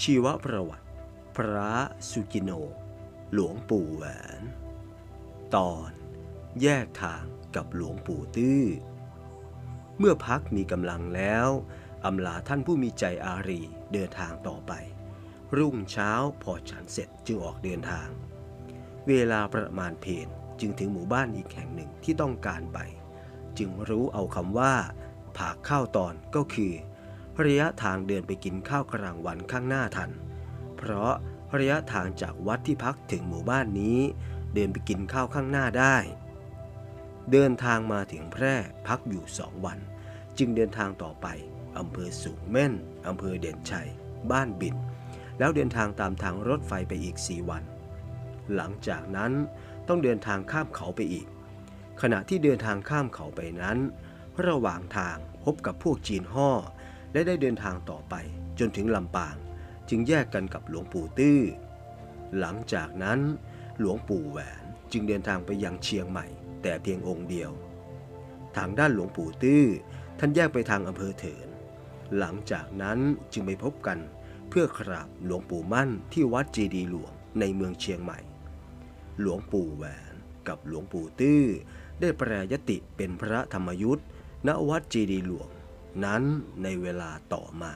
ชีวประวัติ พระสุกิโน หลวงปู่แหวน ตอนแยกทางกับหลวงปู่ตื้อ เมื่อพักมีกำลังแล้วอำลาท่านผู้มีใจอารีเดินทางต่อไป รุ่งเช้าพอฉันเสร็จจึงออกเดินทาง เวลาประมาณเพนจึงถึงหมู่บ้านอีกแห่งหนึ่งที่ต้องการไป จึงรู้เอาคำว่าผากข้าวตอนก็คือ ระยะทางเดินไปกินข้าวกลางวันข้างหน้าทัน เพราะระยะทางจากวัดที่พักถึงหมู่บ้านนี้ เดินไปกินข้าวข้างหน้าได้ เดินทางมาถึงแพร่พักอยู่สองวัน จึงเดินทางต่อไปอำเภอสูงเม่นอำเภอเด่นชัย บ้านบินแล้วเดินทางตามทางรถไฟไปอีกสี่วัน หลังจากนั้นต้องเดินทางข้ามเขาไปอีก ขณะที่เดินทางข้ามเขาไปนั้น ระหว่างทางพบกับพวกจีนห่อ และได้เดินทางต่อไปจนถึงลำปาง จึงแยกกันกับหลวงปู่ตื้อ หลังจากนั้นหลวงปู่แหวนจึงเดินทางไปยังเชียงใหม่ แต่เพียงองค์เดียว ทางด้านหลวงปู่ตื้อ ท่านแยกไปทางอำเภอเถิน หลังจากนั้นจึงไปพบกันเพื่อกราบหลวงปู่มั่นที่วัดเจดีหลวงในเมืองเชียงใหม่ หลวงปู่แหวนกับหลวงปู่ตื้อ ได้แปรยติเป็นพระธรรมยุทธ์ณวัดเจดีหลวง นั้นในเวลาต่อมา